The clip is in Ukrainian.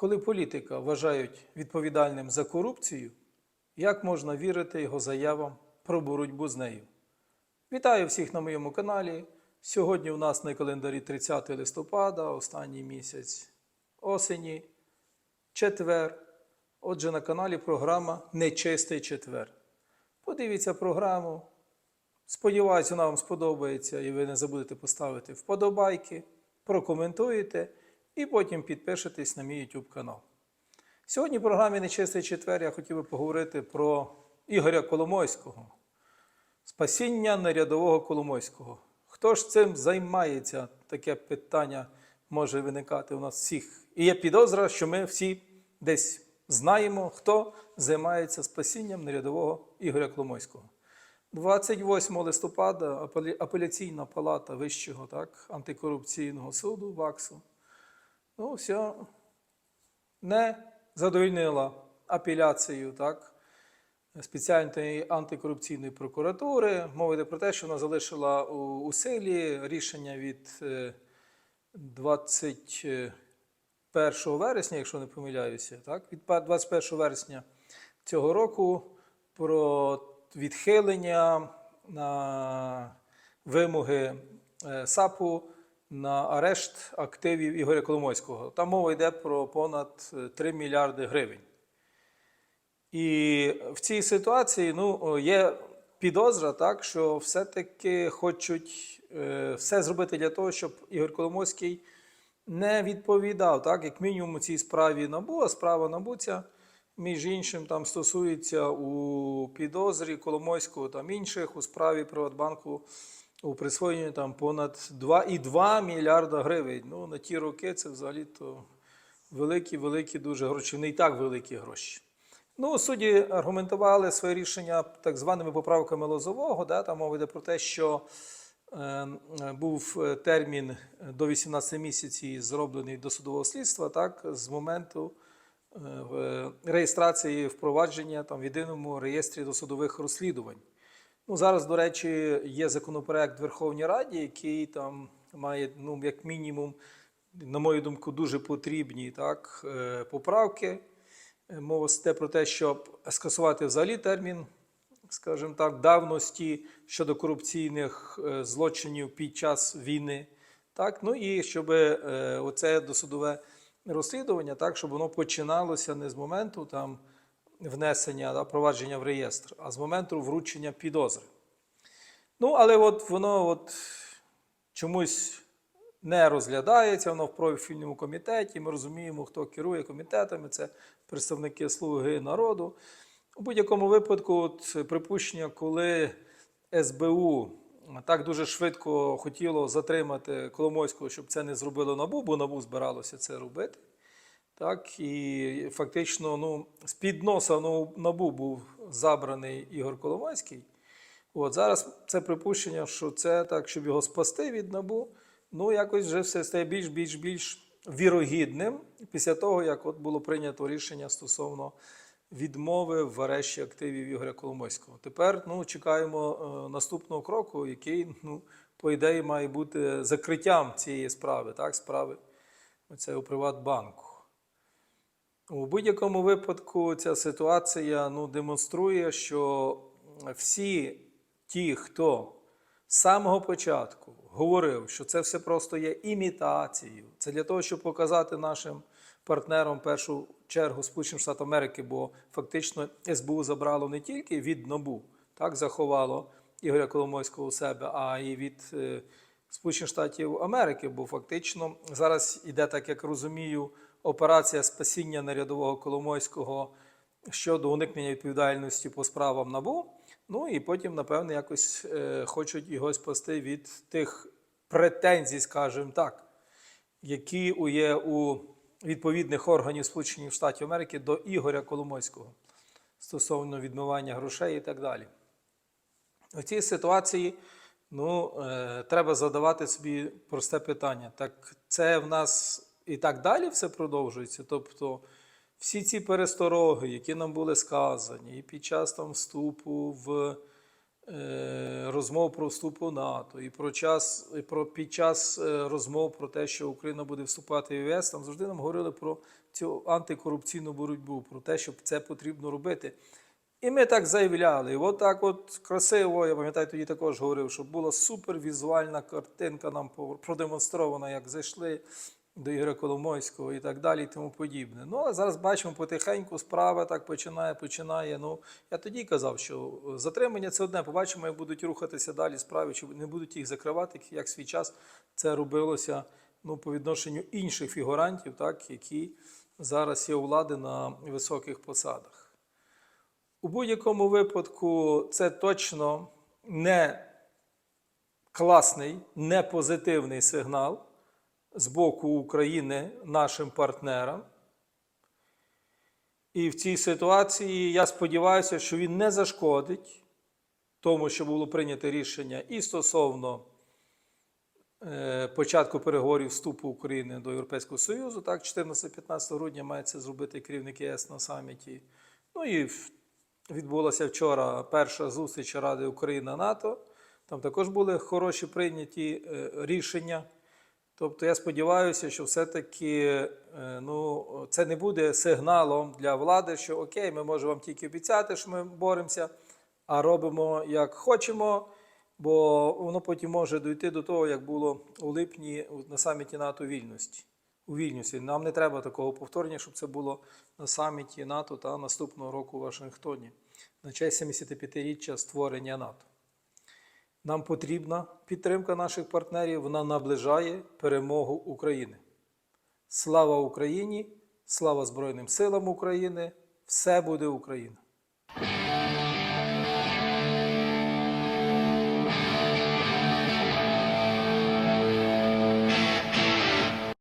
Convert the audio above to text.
Коли політика вважають відповідальним за корупцію, як можна вірити його заявам про боротьбу з нею? Вітаю всіх на моєму каналі. Сьогодні у нас на календарі 30 листопада, останній місяць осені, четвер. Отже, на каналі програма Нечистий четвер. Подивіться програму. Сподіваюся, вона вам сподобається і ви не забудете поставити вподобайки, прокоментуєте і потім підпишетесь на мій YouTube канал. Сьогодні в програмі Нечистий четвер я хотів би поговорити про Ігоря Коломойського. Спасіння нарядового Коломойського. Хто ж цим займається? Таке питання може виникати у нас всіх. І є підозра, що ми всі десь знаємо, хто займається спасінням нарядового Ігоря Коломойського. 28 листопада апеляційна палата Вищого так, антикорупційного суду ВАКСу ну, все, не задовольнила апеляцію так, спеціальної антикорупційної прокуратури. Мова йде про те, що вона залишила у, у силі рішення від е, 21 вересня, якщо не помиляюся, так, від 21 вересня цього року про відхилення на вимоги е, САПу на арешт активів Ігоря Коломойського. Там мова йде про понад е, 3 мільярди гривень. І в цій ситуації ну, є підозра, так, що все-таки хочуть е, все зробити для того, щоб Ігор Коломойський не відповідав, так, як мінімум, у цій справі НАБУ, а справа НАБУ ця, між іншим, там стосується у підозрі Коломойського там інших у справі Приватбанку у присвоєнні там понад 2,2 мільярда гривень. Ну, на ті роки це взагалі-то великі-великі дуже гроші, не і так великі гроші. Ну, судді аргументували своє рішення так званими поправками Лозового. Да, там мова йде про те, що е, був е, термін до 18 місяців зроблений до судового слідства, так, з моменту е, реєстрації впровадження там, в єдиному реєстрі досудових розслідувань. Ну, зараз, до речі, є законопроект в Верховній Раді, який там має, ну, як мінімум, на мою думку, дуже потрібні так, е, поправки. Е, Мова йде про те, щоб скасувати взагалі термін, скажімо так, давності щодо корупційних е, злочинів під час війни. Так? Ну і щоб оце досудове розслідування, так, щоб воно починалося не з моменту там, внесення да, провадження в реєстр, а з моменту вручення підозри. Ну, але от воно от чомусь не розглядається, воно в профільному комітеті. Ми розуміємо, хто керує комітетами, це представники Слуги народу. У будь-якому випадку, от, припущення, коли СБУ так дуже швидко хотіло затримати Коломойського, щоб це не зробило НАБУ, бо НАБУ збиралося це робити. Так, і фактично ну, з-під носа ну, НАБУ був забраний Ігор Коломойський. От зараз це припущення, що це так, щоб його спасти від НАБУ, ну якось вже все стає більш більш більш вірогідним після того, як от було прийнято рішення стосовно відмови в арешті активів Ігоря Коломойського. Тепер ну, чекаємо е, наступного кроку, який, ну, по ідеї, має бути закриттям цієї справи, так, справи у Приватбанку. У будь-якому випадку ця ситуація ну, демонструє, що всі ті, хто з самого початку говорив, що це все просто є імітацією, це для того, щоб показати нашим партнерам першу чергу Сполучених Штатів Америки, бо фактично СБУ забрало не тільки від НАБУ, так заховало Ігоря Коломойського у себе, а й від е, Сполучених Штатів Америки, бо фактично зараз іде, так як розумію, операція спасіння нарядового Коломойського щодо уникнення відповідальності по справам НАБУ. Ну і потім, напевно, якось е, хочуть його спасти від тих претензій, скажімо так, які є у відповідних органів Сполучених Штатів Америки до Ігоря Коломойського стосовно відмивання грошей і так далі. У цій ситуації ну, е, треба задавати собі просте питання. Так це в нас і так далі все продовжується. Тобто всі ці перестороги, які нам були сказані, і під час там вступу в е, розмов про вступ у НАТО, і про час, і про під час е, розмов про те, що Україна буде вступати в ЄС, там завжди нам говорили про цю антикорупційну боротьбу, про те, що це потрібно робити. І ми так заявляли. І от так от красиво, я пам'ятаю, тоді також говорив, що була супервізуальна картинка нам продемонстрована, як зайшли до Ігоря Коломойського і так далі, і тому подібне. Ну, а зараз бачимо потихеньку справа так починає, починає. Ну, я тоді казав, що затримання це одне. Побачимо, як будуть рухатися далі справи, чи не будуть їх закривати, як свій час це робилося ну, по відношенню інших фігурантів, так, які зараз є у влади на високих посадах. У будь-якому випадку це точно не класний, не позитивний сигнал з боку України нашим партнерам. І в цій ситуації я сподіваюся, що він не зашкодить тому, що було прийнято рішення і стосовно е, початку переговорів вступу України до Європейського Союзу. Так, 14-15 грудня має зробити керівник ЄС на саміті. Ну і відбулася вчора перша зустріч Ради Україна-НАТО. Там також були хороші прийняті е, рішення. Тобто я сподіваюся, що все-таки е, ну, це не буде сигналом для влади, що окей, ми можемо вам тільки обіцяти, що ми боремося, а робимо як хочемо, бо воно потім може дійти до того, як було у липні на саміті НАТО Вільності. У Вільнюсі. Нам не треба такого повторення, щоб це було на саміті НАТО та наступного року у Вашингтоні на честь 75-річчя створення НАТО. Нам потрібна підтримка наших партнерів, вона наближає перемогу України. Слава Україні! Слава Збройним силам України! Все буде Україна!